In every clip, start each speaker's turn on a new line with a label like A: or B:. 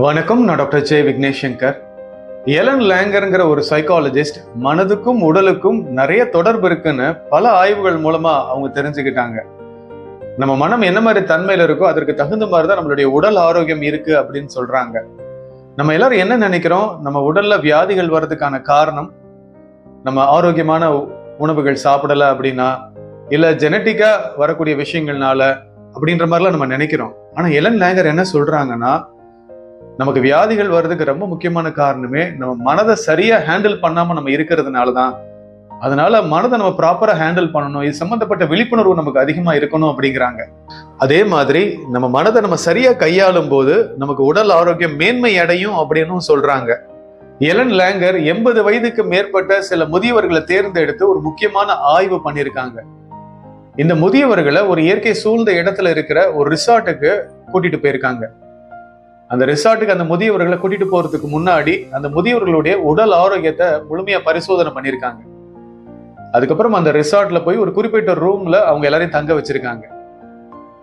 A: வணக்கம் நான் doctor J. Vignesh Shankar Ellen லேங்கர்ங்கிற ஒரு சைக்காலஜிஸ்ட் மனதுக்கும் உடலுக்கும் நிறைய தொடர்பு இருக்குன்னு பல ஆய்வுகள் மூலமா அவங்க தெரிஞ்சுக்கிட்டாங்க. நம்ம மனம் என்ன மாதிரி தன்மையில இருக்கோ அதற்கு தகுந்த மாதிரி தான் நம்மளுடைய உடல் ஆரோக்கியம் இருக்கு அப்படின்னு சொல்றாங்க. நம்ம எல்லாரும் என்ன நினைக்கிறோம்? நம்ம உடல்ல வியாதிகள் வர்றதுக்கான காரணம்? நம்ம ஆரோக்கியமான உணவுகள் சாப்பிடல அப்படின்னா இல்ல ஜெனட்டிக்கா வரக்கூடிய விஷயங்கள்னால அப்படின்ற மாதிரிலாம் நம்ம நினைக்கிறோம். ஆனா எலன் லேங்கர் என்ன சொல்றாங்கன்னா நமக்கு வியாதிகள் வர்றதுக்கு ரொம்ப முக்கியமான காரணமே நம்ம மனதை சரியா ஹேண்டில் பண்ணாம நம்ம இருக்கிறதுனால தான் அதனால மனதை நம்ம ப்ராப்பரா ஹேண்டில் பண்ணணும். இது சம்பந்தப்பட்ட விழிப்புணர்வு நமக்கு அதிகமா இருக்கணும் அப்படிங்கிறாங்க. அதே மாதிரி நம்ம மனதை நம்ம சரியா கையாளும் போது நமக்கு உடல் ஆரோக்கியம் மேன்மை அடையும் அப்படின்னு சொல்றாங்க. எலன் லேங்கர் எண்பது வயதுக்கு மேற்பட்ட சில முதியவர்களை தேர்ந்தெடுத்து ஒரு முக்கியமான ஆய்வு பண்ணியிருக்காங்க. இந்த முதியவர்களை ஒரு இயற்கை சூழ்ந்த இடத்துல இருக்கிற ஒரு ரிசார்ட்டுக்கு கூட்டிட்டு போயிருக்காங்க. அந்த ரிசார்ட்டுக்கு அந்த முதியவர்களை கூட்டிட்டு போறதுக்கு முன்னாடி அந்த முதியவர்களுடைய உடல் ஆரோக்கியத்தை முழுமையா பரிசோதனை பண்ணியிருக்காங்க. அதுக்கப்புறம் அந்த ரிசார்ட்ல போய் ஒரு குறிப்பிட்ட ரூம்ல அவங்க எல்லாரையும் தங்க வச்சிருக்காங்க.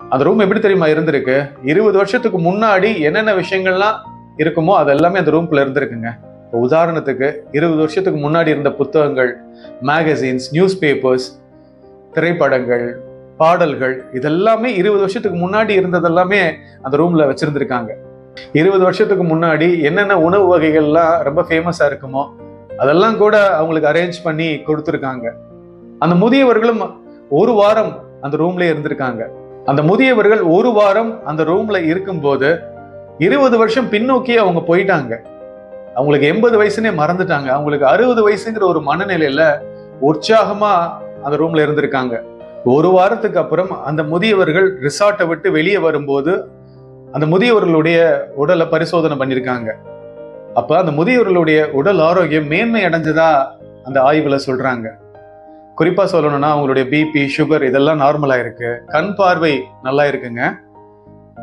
A: அந்த ரூம் எப்படி தெரியுமா இருந்திருக்கு? இருபது வருஷத்துக்கு முன்னாடி என்னென்ன விஷயங்கள்லாம் இருக்குமோ அது எல்லாமே அந்த ரூம்குள்ள இருந்திருக்குங்க. இப்போ உதாரணத்துக்கு இருபது வருஷத்துக்கு முன்னாடி இருந்த புத்தகங்கள் மேகசின்ஸ் நியூஸ் பேப்பர்ஸ் திரைப்படங்கள் பாடல்கள் இதெல்லாமே இருபது வருஷத்துக்கு முன்னாடி இருந்ததெல்லாமே அந்த ரூம்ல வச்சிருந்திருக்காங்க. இருபது வருஷத்துக்கு முன்னாடி என்னென்ன உணவு வகைகள்லாம் ரொம்ப ஃபேமஸாக இருக்குமோ அதெல்லாம் கூட அவங்களுக்கு அரேஞ்ச் பண்ணி கொடுத்துருக்காங்க. அந்த முதியவர்களும் ஒரு வாரம் அந்த ரூம்ல இருந்திருக்காங்க. அந்த முதியவர்கள் ஒரு வாரம் அந்த ரூம்ல இருக்கும்போது இருபது வருஷம் பின்னோக்கி அவங்க போயிட்டாங்க. அவங்களுக்கு எண்பது வயசுனே மறந்துட்டாங்க. அவங்களுக்கு அறுபது வயசுங்கிற ஒரு மனநிலையில உற்சாகமா அந்த ரூம்ல இருந்திருக்காங்க. ஒரு வாரத்துக்கு அப்புறம் அந்த முதியவர்கள் ரிசார்ட்டை விட்டு வெளியே வரும்போது அந்த முதியவர்களுடைய உடலை பரிசோதனை பண்ணியிருக்காங்க. அப்ப அந்த முதியவர்களுடைய உடல் ஆரோக்கியம் மேன்மை அடைஞ்சதா அந்த ஆய்வுல சொல்றாங்க. குறிப்பா சொல்லணும்னா அவங்களுடைய பிபி சுகர் இதெல்லாம் நார்மலா இருக்கு கண் பார்வை நல்லா இருக்குங்க.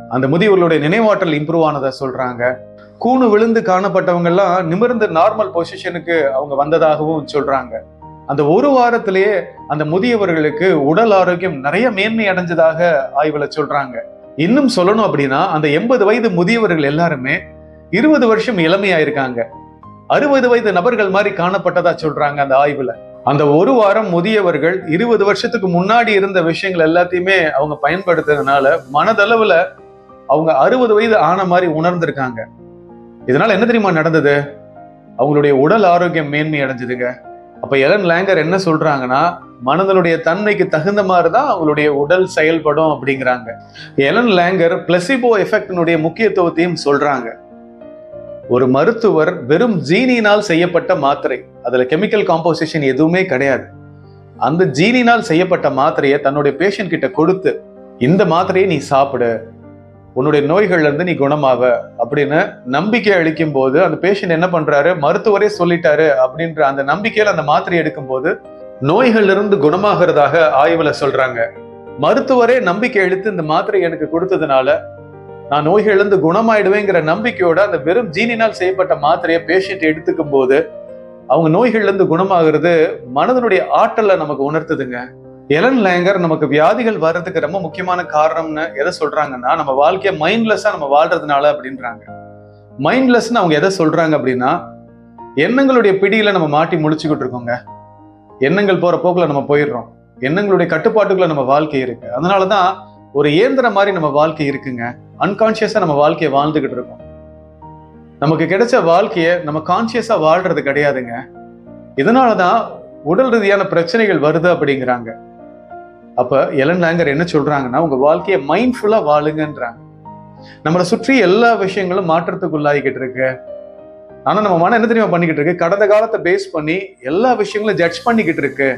A: அந்த முதியவர்களுடைய நினைவாற்றல் இம்ப்ரூவ் ஆனதை சொல்றாங்க. கூணு விழுந்து காணப்பட்டவங்க எல்லாம் நிமிர்ந்து நார்மல் பொசிஷனுக்கு அவங்க வந்ததாகவும் சொல்றாங்க. அந்த ஒரு வாரத்திலேயே அந்த முதியவர்களுக்கு உடல் ஆரோக்கியம் நிறைய மேன்மை அடைஞ்சதாக ஆய்வுல சொல்றாங்க. இன்னும் சொல்லணும் அப்படின்னா அந்த எண்பது வயது முதியவர்கள் எல்லாருமே இருபது வருஷம் இளமையா இருக்காங்க அறுபது வயது நபர்கள் மாதிரி காணப்பட்டதா சொல்றாங்க அந்த ஆய்வுல. அந்த ஒரு வாரம் முதியவர்கள் இருபது வருஷத்துக்கு முன்னாடி இருந்த விஷயங்கள் எல்லாத்தையுமே அவங்க பயன்படுத்துறதுனால மனதளவுல அவங்க அறுபது வயது ஆன மாதிரி உணர்ந்திருக்காங்க. இதனால என்ன தெரியுமா நடந்தது? அவங்களுடைய உடல் ஆரோக்கியம் மேன்மை அடைஞ்சதுங்க. அப்போ எலன் லேங்கர் என்ன சொல்றாங்கன்னா மனதனுடைய தன்மைக்கு தகுந்த மாதிரி தான் அவங்களுடைய உடல் செயல்படும் அப்படிங்கிறாங்க. எலன் லேங்கர் பிளசிபோ எஃபெக்டினுடைய முக்கியத்துவத்தையும் சொல்றாங்க. ஒரு மருத்துவர் வெறும் ஜீனினால் செய்யப்பட்ட மாத்திரை அதில் கெமிக்கல் காம்போசிஷன் எதுவுமே கிடையாது. அந்த ஜீனினால் செய்யப்பட்ட மாத்திரையை தன்னுடைய பேஷண்ட் கிட்ட கொடுத்து இந்த மாத்திரையை நீ சாப்பிடு உன்னுடைய நோய்கள்ல இருந்து நீ குணமாவ அப்படின்னு நம்பிக்கை அளிக்கும் போது அந்த பேஷண்ட் என்ன பண்றாரு? மருத்துவரே சொல்லிட்டாரு அப்படின்ற அந்த நம்பிக்கையில் அந்த மாத்திரை எடுக்கும் போது நோய்கள்ல இருந்து குணமாகிறதாக ஆய்வில் சொல்றாங்க. மருத்துவரே நம்பிக்கை அளித்து இந்த மாத்திரை எனக்கு கொடுத்ததுனால நான் நோய்கள் இருந்து குணமாயிடுவேங்கிற நம்பிக்கையோட அந்த வெறும் ஜீனினால் செய்யப்பட்ட மாத்திரையை பேஷண்ட் எடுத்துக்கும் போது அவங்க நோய்கள்ல இருந்து குணமாகிறது மனதனுடைய ஆற்றலை நமக்கு உணர்த்துதுங்க. எலன் லேங்கர் நமக்கு வியாதிகள் வர்றதுக்கு ரொம்ப முக்கியமான காரணம்னு எதை சொல்றாங்கன்னா நம்ம வாழ்க்கையை மைண்ட்லெஸ்ஸா நம்ம வாழ்றதுனால அப்படின்றாங்க. மைண்ட்லெஸ்னு அவங்க எதை சொல்றாங்க அப்படின்னா எண்ணங்களுடைய பிடியில நம்ம மாட்டி முழிச்சுக்கிட்டு இருக்கோங்க. எண்ணங்கள் போற போக்குல நம்ம போயிடுறோம். எண்ணங்களுடைய கட்டுப்பாட்டுக்குள்ள நம்ம வாழ்க்கை இருக்கு. அதனாலதான் ஒரு இயந்திரம் மாதிரி நம்ம வாழ்க்கை இருக்குங்க. அன்கான்சியஸா நம்ம வாழ்க்கையை வாழ்ந்துகிட்டு இருக்கோம். நமக்கு கிடைச்ச வாழ்க்கையை நம்ம கான்சியஸா வாழ்றது கிடையாதுங்க. இதனாலதான் உடல் ரீதியான பிரச்சனைகள் வருது அப்படிங்கிறாங்க. அப்போ எலன் லேங்கர் என்ன சொல்றாங்கன்னா உங்க வாழ்க்கையை மைண்ட்ஃபுல்லா வாழுங்கன்றாங்க. நம்மளை சுற்றி எல்லா விஷயங்களும் மாற்றத்துக்குள்ளாகிக்கிட்டு இருக்கு. ஆனா நம்ம மனம் என்ன தெரியுமா பண்ணிக்கிட்டு இருக்கு? கடந்த காலத்தை பேஸ் பண்ணி எல்லா விஷயங்களும் ஜட்ஜ் பண்ணிக்கிட்டு இருக்கு.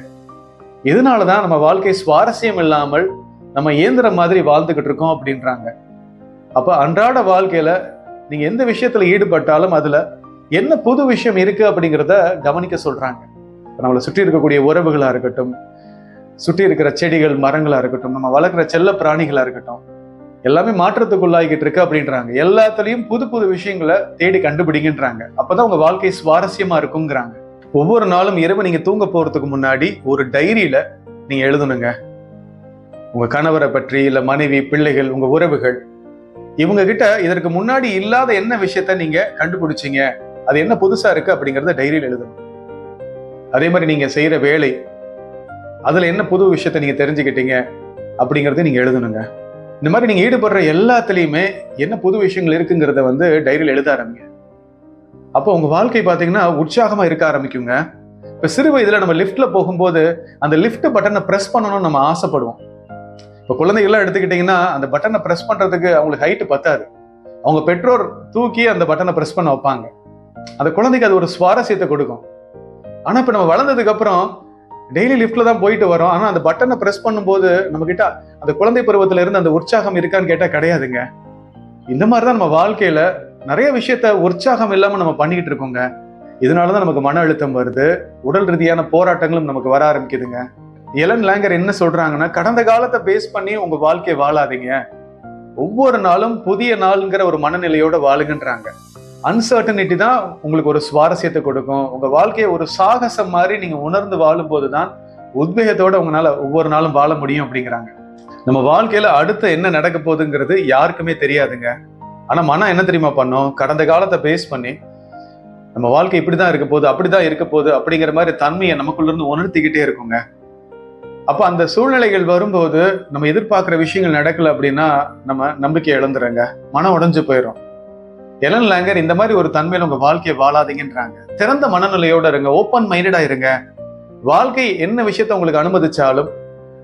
A: இதனாலதான் நம்ம வாழ்க்கை சுவாரஸ்யம் இல்லாமல் நம்ம இயந்திரம் மாதிரி வாழ்ந்துகிட்டு இருக்கோம் அப்படின்றாங்க. அப்ப அன்றாட வாழ்க்கையில நீங்க எந்த விஷயத்துல ஈடுபட்டாலும் அதுல என்ன புது விஷயம் இருக்கு அப்படிங்கிறத கவனிக்க சொல்றாங்க. நம்மளை சுற்றி இருக்கக்கூடிய உறவுகளா இருக்கட்டும் சுற்றி இருக்கிற செடிகள் மரங்களாக இருக்கட்டும் நம்ம வளர்க்குற செல்ல பிராணிகளாக இருக்கட்டும் எல்லாமே மாற்றத்துக்குள்ளாகிக்கிட்டு இருக்கு அப்படின்றாங்க. எல்லாத்துலேயும் புது புது விஷயங்களை தேடி கண்டுபிடிங்கன்றாங்க அப்போதான் உங்கள் வாழ்க்கை சுவாரஸ்யமாக இருக்குங்கிறாங்க. ஒவ்வொரு நாளும் இரவு நீங்கள் தூங்க போகிறதுக்கு முன்னாடி ஒரு டைரியில் நீங்கள் எழுதணுங்க. உங்கள் கணவரை பற்றி இல்லை மனைவி பிள்ளைகள் உங்கள் உறவுகள் இவங்க கிட்ட இதற்கு முன்னாடி இல்லாத என்ன விஷயத்த நீங்கள் கண்டுபிடிச்சீங்க அது என்ன புதுசாக இருக்குது அப்படிங்கிறத டைரியில் எழுதணும். அதே மாதிரி நீங்கள் செய்கிற வேலை அதில் என்ன புது விஷயத்த நீங்கள் தெரிஞ்சுக்கிட்டீங்க அப்படிங்கிறத நீங்கள் எழுதணுங்க. இந்த மாதிரி நீங்கள் ஈடுபடுற எல்லாத்துலேயுமே என்ன புது விஷயங்கள் இருக்குங்கிறத வந்து டைரியில் எழுத ஆரம்பிங்க. அப்போ உங்கள் வாழ்க்கை பார்த்தீங்கன்னா உற்சாகமாக இருக்க ஆரம்பிக்குங்க. இப்போ சிறு வயதில் நம்ம லிஃப்ட்டில் போகும்போது அந்த லிஃப்ட் பட்டனை ப்ரெஸ் பண்ணணும்னு நம்ம ஆசைப்படுவோம். இப்போ குழந்தைகள்லாம் எடுத்துக்கிட்டிங்கன்னா அந்த பட்டனை ப்ரெஸ் பண்ணுறதுக்கு அவங்களுக்கு ஹைட் பத்தாது. அவங்க பெற்றோர் தூக்கி அந்த பட்டனை ப்ரெஸ் பண்ண வைப்பாங்க. அந்த குழந்தைக்கு அது ஒரு சுவாரஸ்யத்தை கொடுக்கும். ஆனால் இப்போ நம்ம வளர்ந்ததுக்கப்புறம் டெய்லி லிஃப்ட்ல தான் போயிட்டு வரோம். ஆனா அந்த பட்டனை பிரஸ் பண்ணும்போது நம்ம கிட்ட அந்த குழந்தை பருவத்துல இருந்து அந்த உற்சாகம் இருக்கான்னு கேட்டா கிடையாதுங்க. இந்த மாதிரிதான் நம்ம வாழ்க்கையில நிறைய விஷயத்த உற்சாகம் இல்லாம நம்ம பண்ணிக்கிட்டு இருக்கோங்க. இதனாலதான் நமக்கு மன அழுத்தம் வருது. உடல் ரீதியான போராட்டங்களும் நமக்கு வர ஆரம்பிக்குதுங்க. எலன் லேங்கர் என்ன சொல்றாங்கன்னா கடந்த காலத்தை பேஸ் பண்ணி உங்க வாழ்க்கையை வாழாதீங்க. ஒவ்வொரு நாளும் புதிய நாளுங்கிற ஒரு மனநிலையோட வாழுங்கன்றாங்க. அன்சர்டனிட்டி தான் உங்களுக்கு ஒரு சுவாரஸ்யத்தை கொடுக்கும். உங்கள் வாழ்க்கையை ஒரு சாகசம் மாதிரி நீங்கள் உணர்ந்து வாழும்போது தான் உத்வேகத்தோடு உங்களால் ஒவ்வொரு நாளும் வாழ முடியும் அப்படிங்கிறாங்க. நம்ம வாழ்க்கையில் அடுத்து என்ன நடக்க போகுதுங்கிறது யாருக்குமே தெரியாதுங்க. ஆனால் மனம் என்ன தெரியுமா பண்ணும்? கடந்த காலத்தை பேஸ் பண்ணி நம்ம வாழ்க்கை இப்படிதான் இருக்க போகுது அப்படிதான் இருக்க போகுது அப்படிங்கிற மாதிரி தன்மையை நமக்குள்ளேருந்து உணர்த்திக்கிட்டே இருக்குங்க. அப்போ அந்த சூழ்நிலைகள் வரும்போது நம்ம எதிர்பார்க்குற விஷயங்கள் நடக்கல அப்படின்னா நம்ம நம்பிக்கை இழந்துறோங்க. மனம் உடஞ்சு போயிடும் எலன் லேங்கர் இந்த மாதிரி ஒரு தன்மையில் உங்கள் வாழ்க்கையை வாழாதீங்கன்றாங்க. திறந்த மனநிலையோட இருங்க ஓப்பன் மைண்டடாக இருங்க. வாழ்க்கை என்ன விஷயத்த உங்களுக்கு அனுமதிச்சாலும்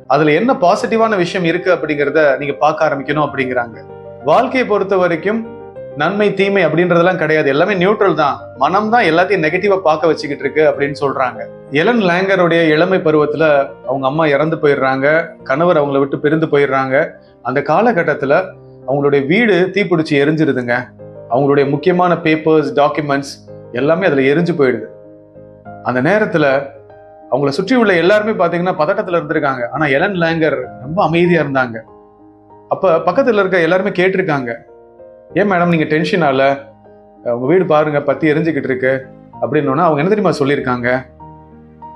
A: அதில் என்ன பாசிட்டிவான விஷயம் இருக்கு அப்படிங்கிறத நீங்கள் பார்க்க ஆரம்பிக்கணும் அப்படிங்கிறாங்க. வாழ்க்கையை பொறுத்த வரைக்கும் நன்மை தீமை அப்படின்றதெல்லாம் கிடையாது. எல்லாமே நியூட்ரல் தான். மனம் தான் எல்லாத்தையும் நெகட்டிவா பார்க்க வச்சுக்கிட்டு இருக்கு அப்படின்னு சொல்றாங்க. எலன் லேங்கருடைய இளமை பருவத்துல அவங்க அம்மா இறந்து போயிடுறாங்க. கணவர் அவங்கள விட்டு பிரிந்து போயிடுறாங்க. அந்த காலகட்டத்துல அவங்களுடைய வீடு தீப்பிடிச்சு எரிஞ்சிருதுங்க. அவங்களுடைய முக்கியமான பேப்பர்ஸ் டாக்குமெண்ட்ஸ் எல்லாமே அதில் எரிஞ்சு போயிடுது. அந்த நேரத்தில் அவங்கள சுற்றி உள்ள எல்லாருமே பார்த்தீங்கன்னா பதட்டத்தில் இருந்திருக்காங்க. ஆனால் எலன் லேங்கர் ரொம்ப அமைதியாக இருந்தாங்க. அப்போ பக்கத்தில் இருக்க எல்லாருமே கேட்டிருக்காங்க. ஏன் மேடம் நீங்கள் டென்ஷனால உங்கள் வீடு பாருங்க பற்றி எரிஞ்சுக்கிட்டு இருக்கு. அப்படின்னோன்னா அவங்க என்ன தெரியுமா சொல்லியிருக்காங்க?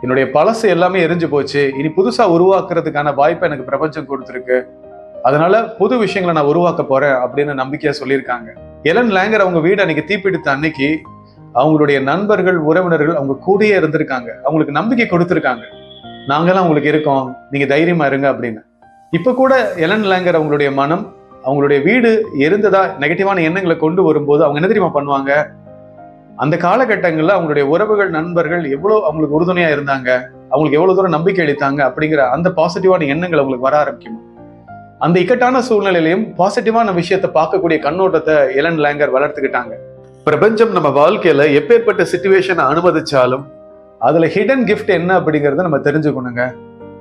A: என்னுடைய பழசு எல்லாமே எரிஞ்சு போச்சு. இனி புதுசாக உருவாக்குறதுக்கான வாய்ப்பை எனக்கு பிரபஞ்சம் கொடுத்துருக்கு. அதனால புது விஷயங்களை நான் உருவாக்க போறேன். அப்படின்னு நம்பிக்கையா சொல்லியிருக்காங்க. எலன் லேங்கர் அவங்க வீடு அன்னைக்கு தீப்பிடித்த அன்னைக்கு அவங்களுடைய நண்பர்கள் உறவினர்கள் அவங்க கூடயே இருந்திருக்காங்க. அவங்களுக்கு நம்பிக்கை கொடுத்துருக்காங்க. நாங்களாம் உங்களுக்கு இருக்கோம். நீங்க தைரியமா இருங்க அப்படின்னு. இப்போ கூட எலன் லேங்கர் அவங்களுடைய மனம் அவங்களுடைய வீடு எரிந்ததா நெகட்டிவான எண்ணங்களை கொண்டு வரும்போது அவங்க என்ன தெரியுமா பண்ணுவாங்க? அந்த காலகட்டங்களில் அவங்களுடைய உறவுகள் நண்பர்கள் எவ்வளோ அவங்களுக்கு உறுதுணையாக இருந்தாங்க அவங்களுக்கு எவ்வளோ தூரம் நம்பிக்கை அளித்தாங்க அப்படிங்கிற அந்த பாசிட்டிவான எண்ணங்கள் அவங்களுக்கு வர ஆரம்பிக்கும்? அந்த இக்கட்டான சூழ்நிலையிலையும் பாசிட்டிவான விஷயத்தை பார்க்கக்கூடிய கண்ணோட்டத்தை எலன் லேங்கர் வளர்த்துக்கிட்டாங்க. பிரபஞ்சம் நம்ம வாழ்க்கையில எப்பேற்பட்ட சுச்சுவேஷனை அனுமதிச்சாலும் அதுல ஹிடன் கிஃப்ட் என்ன அப்படிங்கறத நம்ம தெரிஞ்சுக்கணுங்க.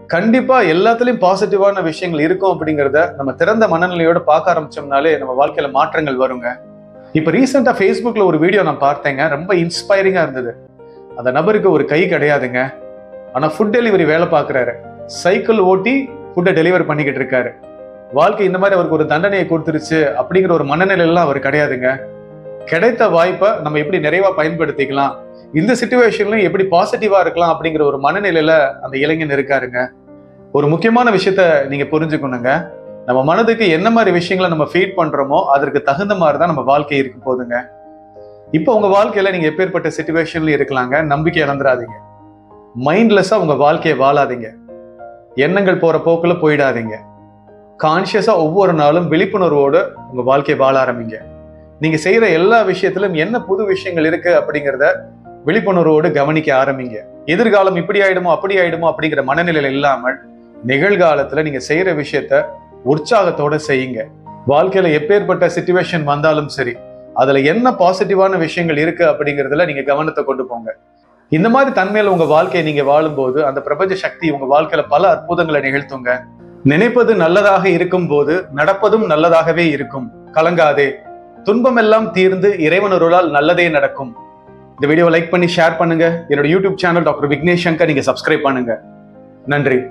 A: கண்டிப்பா எல்லாத்துலயும் பாசிட்டிவான விஷயங்கள் இருக்கும் அப்படிங்கறத நம்ம திறந்த மனநிலையோட பார்க்க ஆரம்பிச்சோம்னாலே நம்ம வாழ்க்கையில மாற்றங்கள் வருங்க. இப்ப ரீசெண்டா ஃபேஸ்புக்ல ஒரு வீடியோ நான் பார்த்தேங்க. ரொம்ப இன்ஸ்பைரிங்கா இருந்தது. அந்த நபருக்கு ஒரு கை கிடையாதுங்க. ஆனா ஃபுட் டெலிவரி வேலை பார்க்குறாரு. சைக்கிள் ஓட்டி ஃபுட்டை டெலிவரி பண்ணிக்கிட்டு இருக்காரு. வாழ்க்கை இந்த மாதிரி அவருக்கு ஒரு தண்டனையை கொடுத்துருச்சு அப்படிங்கிற ஒரு மனநிலையெல்லாம் அவர் கிடையாதுங்க. கிடைத்த வாய்ப்பை நம்ம எப்படி நிறைவா பயன்படுத்திக்கலாம்? இந்த சுச்சுவேஷன்லையும் எப்படி பாசிட்டிவா இருக்கலாம் அப்படிங்கிற ஒரு மனநிலையில அந்த இளைஞன் இருக்காருங்க. ஒரு முக்கியமான விஷயத்த நீங்க புரிஞ்சுக்கணுங்க. நம்ம மனதுக்கு என்ன மாதிரி விஷயங்களை நம்ம ஃபீட் பண்றோமோ அதற்கு தகுந்த மாதிரி தான் நம்ம வாழ்க்கை இருக்க போகுதுங்க. இப்போ உங்க வாழ்க்கையில நீங்க எப்பேற்பட்ட சுச்சுவேஷன்ல இருக்கலாங்க. நம்பிக்கை இழந்துடாதீங்க. மைண்ட்லெஸ்ஸா உங்க வாழ்க்கையை வாழாதீங்க. எண்ணங்கள் போற போக்குல போயிடாதீங்க. கான்ஷியஸாக ஒவ்வொரு நாளும் விழிப்புணர்வோடு உங்கள் வாழ்க்கையை வாழ ஆரம்பிங்க. நீங்கள் செய்கிற எல்லா விஷயத்திலும் என்ன புது விஷயங்கள் இருக்குது அப்படிங்கிறத விழிப்புணர்வோடு கவனிக்க ஆரம்பிங்க. எதிர்காலம் இப்படி ஆயிடுமோ அப்படி ஆயிடுமோ அப்படிங்கிற மனநிலையில் இல்லாமல் நிகழ்காலத்தில் நீங்கள் செய்கிற விஷயத்த உற்சாகத்தோடு செய்யுங்க. வாழ்க்கையில் எப்பேற்பட்ட சுச்சுவேஷன் வந்தாலும் சரி அதில் என்ன பாசிட்டிவான விஷயங்கள் இருக்குது அப்படிங்கிறதுல நீங்கள் கவனத்தை கொண்டு போங்க. இந்த மாதிரி தன்மையில் உங்கள் வாழ்க்கையை நீங்கள் வாழும்போது அந்த பிரபஞ்ச சக்தி உங்கள் வாழ்க்கையில் பல அற்புதங்களை நிகழ்த்துங்க. நினைப்பது நல்லதாக இருக்கும் போது நடப்பதும் நல்லதாகவே இருக்கும். கலங்காதே. துன்பமெல்லாம் தீர்ந்து இறைவனொருளால் நல்லதே நடக்கும். இந்த வீடியோ லைக் பண்ணி ஷேர் பண்ணுங்க. என்னோட YouTube channel doctor Vignesh Shankar நீங்க சப்ஸ்கிரைப் பண்ணுங்க. நன்றி.